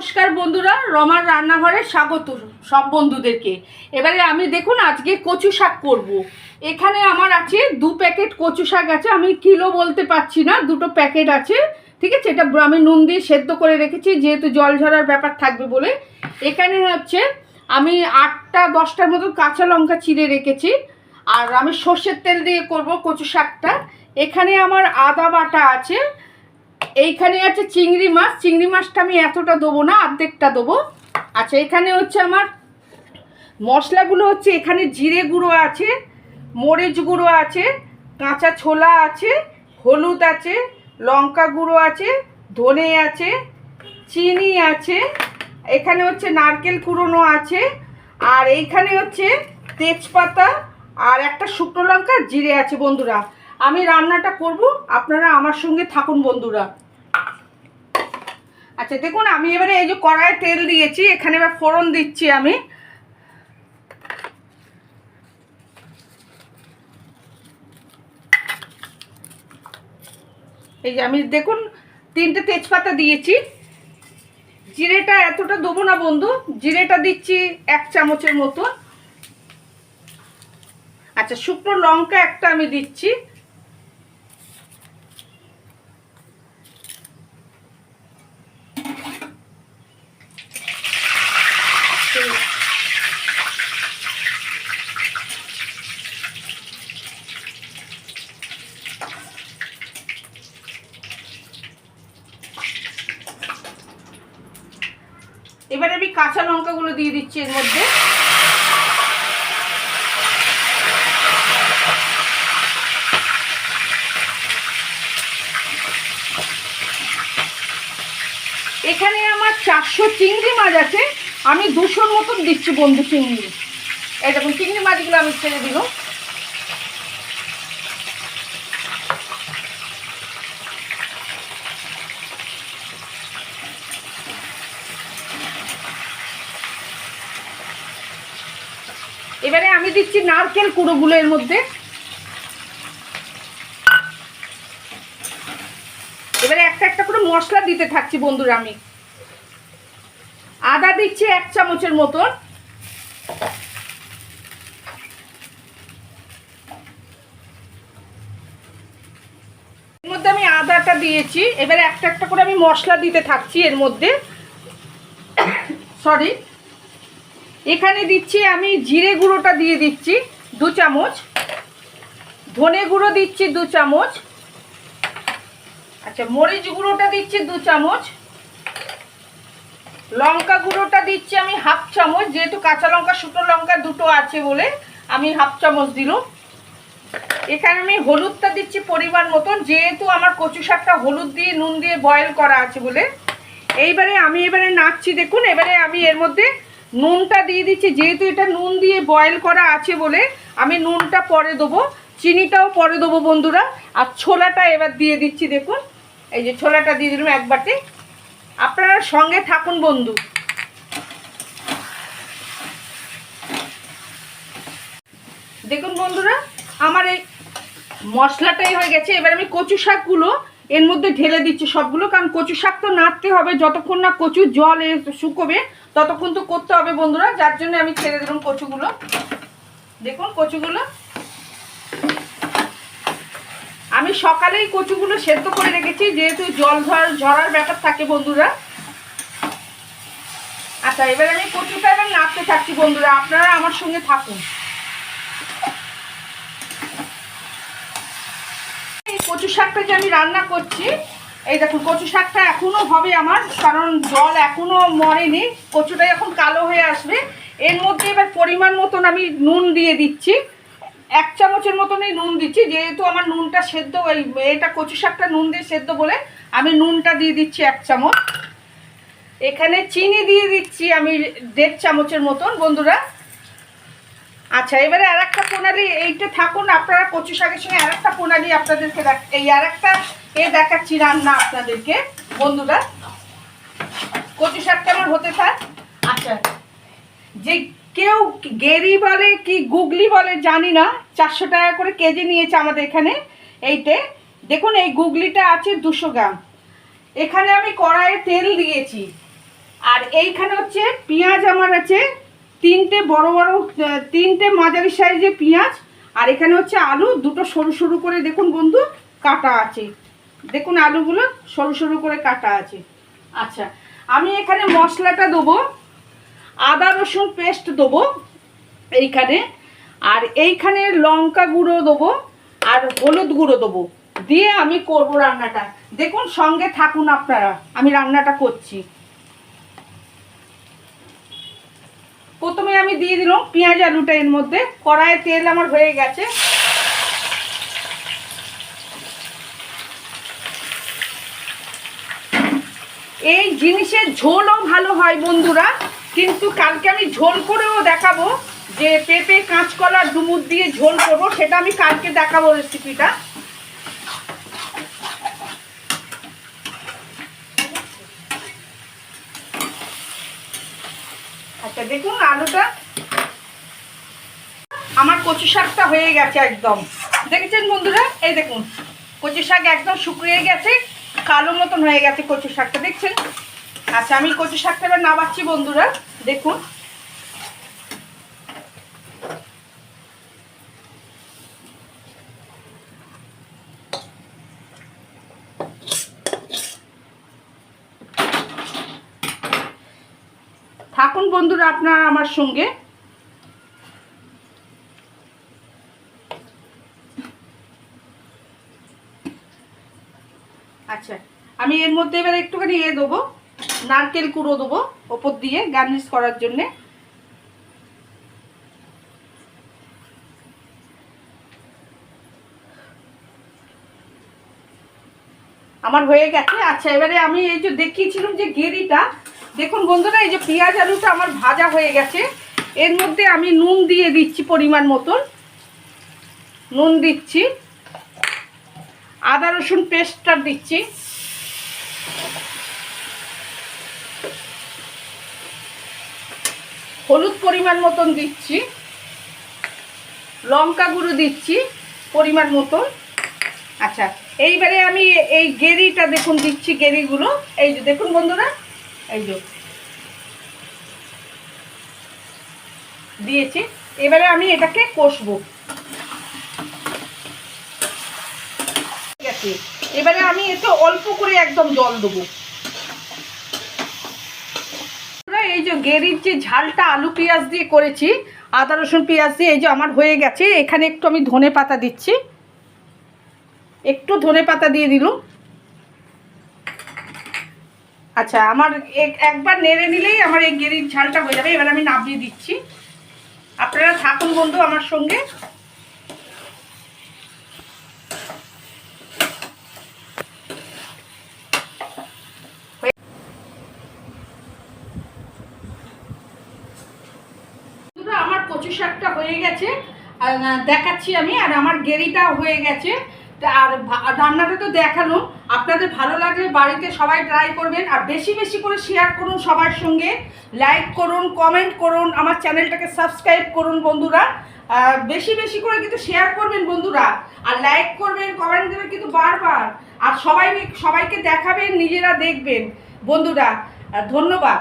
নমস্কার বন্ধুরা, রমার রান্নাঘরে স্বাগত সব বন্ধুদেরকে। এবারে আমি দেখুন আজকে কচু শাক করব। এখানে আমার আছে দু প্যাকেট কচু শাক আছে, আমি কিলো বলতে পারছি না, দুটো প্যাকেট আছে, ঠিক আছে? এটা আমি নুন দিয়ে সেদ্ধ করে রেখেছি, যেহেতু জল ঝরার ব্যাপার থাকবে বলে। এখানে হচ্ছে আমি আটটা দশটার মতো কাঁচা লঙ্কা চিড়ে রেখেছি, আর আমি সর্ষের তেল দিয়ে করব কচু শাকটা। এখানে আমার আদা বাটা আছে এইখানে আছে চিংড়ি মাছ। চিংড়ি মাছটা আমি এতটা দেবো না অর্ধেকটা দেবো। আচ্ছা এখানে হচ্ছে আমার মশলাগুলো হচ্ছে, এখানে জিরে গুঁড়ো আছে, মরিচ গুঁড়ো আছে, কাঁচা ছোলা আছে, হলুদ আছে, লঙ্কা গুঁড়ো আছে, ধনে আছে, চিনি আছে, এখানে হচ্ছে নারকেল কুড়োনো আছে, আর এইখানে হচ্ছে তেজপাতা আর একটা শুকনো লঙ্কা, জিরে আছে। বন্ধুরা আমি রান্নাটা করব, আপনারা আমার সঙ্গে থাকুন বন্ধুরা। আচ্ছা দেখুন, আমি এবারে এই যে কড়াই তেল দিয়েছি, এখানে এবার ফোড়ন দিচ্ছি আমি। এই যে আমি, দেখুন, তিনটে তেজপাতা দিয়েছি। জিরেটা এতটা দেবো না বন্ধু, জিরেটা দিচ্ছি এক চামচের মতো। আচ্ছা শুকনো লঙ্কা একটা আমি দিচ্ছি। এবারে আমি কাঁচা লঙ্কাগুলো দিয়ে দিচ্ছি এর মধ্যে। এখানে আমার চারশো চিংড়ি মাছ আছে, আমি দুশোর মতন দিচ্ছি বন্ধু চিংড়ি। এই দেখুন, চিংড়ি মাছগুলো আমি ছেড়ে দিল এবারে আমি দিচ্ছি নারকেল কুড়োগুলো এর মধ্যে। এবারে একটা একটা করে মশলা দিতে থাকছি বন্ধুরা আমি। আদা দিচ্ছি এক চামচের মতন। এর মধ্যে আমি আদাটা দিয়েছি। এবারে একটা একটা করে আমি মশলা দিতে থাকছি এর মধ্যে। সরি এখানে দিচ্ছি আমি জিরে গুঁড়োটা দিয়ে দিচ্ছি দু চামচ। ধনে গুঁড়ো দিচ্ছি দু চামচ। আচ্ছা মরিচ গুঁড়োটা দিচ্ছি দু চামচ। লঙ্কা গুঁড়োটা দিচ্ছি আমি হাফ চামচ, যেহেতু কাঁচা লঙ্কা, শুকনো লঙ্কা দুটো আছে বলে আমি হাফ চামচ দিল এখানে আমি হলুদটা দিচ্ছি পরিমাণ মতন, যেহেতু আমার কচু শাকটা হলুদ দিয়ে, নুন দিয়ে বয়েল করা আছে বলে। এইবারে আমি এবারে নাচছি দেখুন, এবারে আমি এর মধ্যে নুনটা দিয়ে দিচ্ছি, যেহেতু এটা নুন দিয়ে বয়েল করা আছে বলে আমি নুনটা পরে দেবো, চিনিটাও পরে দেবো বন্ধুরা, আর ছোলাটা এবার দিয়ে দিচ্ছি দেখুন, এই যে ছোলাটা দিয়ে দিলাম এক বাটি। আপনারা সঙ্গে থাকুন বন্ধু। দেখুন বন্ধুরা, আমার এই মশলাটাই হয়ে গেছে, এবার আমি কচু শাকগুলো এর মধ্যে ঢেলে দিচ্ছি সবগুলো, কারণ কচু শাক তো নাড়তে হবে। যতক্ষণ না কচু জল শুকোবে, ততক্ষণ তো করতে হবে বন্ধুরা। যার জন্য আমি ছেড়ে দিলাম কচুগুলো। দেখুন কচুগুলো। আমি সকালেই কচুগুলো সেদ্ধ করে রেখেছি, যেহেতু জল ঝর ঝরার ব্যাপার থাকে বন্ধুরা। আচ্ছা এবার আমি কচুটা এবার নাড়তে থাকছি বন্ধুরা। আপনারা আমার সঙ্গে থাকুন এই কচু শাকটা যে আমি রান্না করছি, এই দেখুন, কচু শাকটা এখনও হবে আমার, কারণ জল এখনও মরেনি কচুটা এখন কালো হয়ে আসবে। এর মধ্যে এবার পরিমাণ মতন আমি নুন দিয়ে দিচ্ছি। এক চামচের মতন মতনই নুন দিচ্ছি, যেহেতু আমার নুনটা সেদ্ধ, ওই এটা কচু শাকটা নুন দিয়ে সেদ্ধ বলে আমি নুনটা দিয়ে দিচ্ছি এক চামচ। এখানে চিনি দিয়ে দিচ্ছি আমি দেড় চামচের মতন, বন্ধুরা। আচ্ছা এবারে আর একটা প্রণালী এইটা থাকুন আপনারা কচু শাকের সঙ্গে আর একটা প্রণালী আপনাদেরকে এই আর একটা এ দেখাচ্ছি রান্না আপনাদেরকে। বন্ধুরা কচু শাকটা আমার হতে থাক আচ্ছা। যে কেউ গেরি বলে কি গুগলি বলে জানি না চারশো টাকা করে কেজি নিয়েছে আমাদের এখানে। এইতে দেখুন এই গুগলিটা আছে দুশো গ্রাম। এখানে আমি কড়াইয়ে তেল দিয়েছি। আর এইখানে হচ্ছে পেঁয়াজ আমার আছে তিনটে বড় বড় তিনটে মাঝারি সাইজে পেঁয়াজ, আর এখানে হচ্ছে আলু, দুটো সরু সরু করে দেখুন বন্ধু, কাটা আছে। দেখুন আলুগুলো সরু সরু করে কাটা আছে। আচ্ছা আমি এখানে মশলাটা দেবো, আদা রসুন পেস্ট দেবো এইখানে, আর এইখানে লঙ্কা গুঁড়ো দেবো, আর হলুদ গুঁড়ো দেবো। দিয়ে আমি করব রান্নাটা। দেখুন সঙ্গে থাকুন আপনারা, আমি রান্নাটা করছি। প্রথমে আমি দিয়ে দিলাম পেঁয়াজ আলুটা এর মধ্যে। কড়াইয়ে তেল আমার হয়ে গেছে। এই জিনিসের ঝোলও ভালো হয় বন্ধুরা, কিন্তু কালকে আমি ঝোল করেও দেখাবো যে পেঁপে, কাঁচকলা, ডুমুর দিয়ে ঝোল করব, সেটা আমি কালকে দেখাবো রেসিপিটা আচ্ছা দেখুন আলুটা। আমার কচু শাকটা হয়ে গেছে একদম। দেখেছেন বন্ধুরা? এই দেখুন, কচু শাক একদম শুকিয়ে গেছে, কালো মতন হয়ে গেছে কচু শাকটা, দেখছেন? আচ্ছা আমি কচু শাকটা এবার নামাচ্ছি বন্ধুরা, দেখুন থাকুন বন্ধুরা, আপনারা আমার সঙ্গে। আচ্ছা আমি এর মধ্যে এবার একটুখানি এ দেবো, নারকেল কুড়ো দেবো, ওপর দিয়ে গার্নিশ করার জন্যে। আমার হয়ে গেছে। আচ্ছা এবারে আমি এই যে দেখিয়েছিলাম যে গেরিটা দেখুন বন্ধুরা, এই যে পেঁয়াজ আলুটা আমার ভাজা হয়ে গেছে। এর মধ্যে আমি নুন দিয়ে দিচ্ছি পরিমাণ মতন। নুন দিচ্ছি। আদা রসুন পেস্টটা দিচ্ছি। হলুদ পরিমাণ মতন দিচ্ছি। লঙ্কা গুঁড়ো দিচ্ছি পরিমাণ মতন। আচ্ছা এইবারে আমি এই গেরিটা দেখুন দিচ্ছি, গেরিগুলো। এই যে দেখুন বন্ধুরা এই যে। দিয়েছি। এবারে আমি এটাকে কষবো। ঠিক আছে। এবারে আমি এতে অল্প করে একদম জল দেবো। এই যে গেরির যে ঝালটা আলু পেঁয়াজ দিয়ে করেছি, আদা, রসুন পেঁয়াজ দিয়ে, এই যে আমার হয়ে গেছে। এখানে একটু আমি ধনে পাতা দিচ্ছি। একটু ধনে পাতা দিয়ে দিলুম আচ্ছা আমার এক- একবার নেড়ে নিলেই আমার এই গেরির ঝালটা হয়ে যাবে, এবার আমি নামিয়ে দিচ্ছি। আপনারা থাকুন বন্ধু আমার সঙ্গে। আমার কচু শাকটা হয়ে গেছে। দেখাচ্ছি আমি, আর আমার গেরিটা হয়ে গেছে। আর রান্নাটা তো দেখানো। আপনাদের ভালো লাগলে বাড়িতে সবাই ট্রাই করবেন আর বেশি বেশি করে শেয়ার করুন সবার সঙ্গে লাইক করুন কমেন্ট করুন, আমার চ্যানেলটাকে সাবস্ক্রাইব করুন বন্ধুরা। বেশি বেশি করে কিন্তু শেয়ার করবেন বন্ধুরা। আর লাইক করবেন কমেন্ট দেবেন কিন্তু বারবার। আর সবাই সবাইকে দেখাবেন, নিজেরা দেখবেন। বন্ধুরা ধন্যবাদ।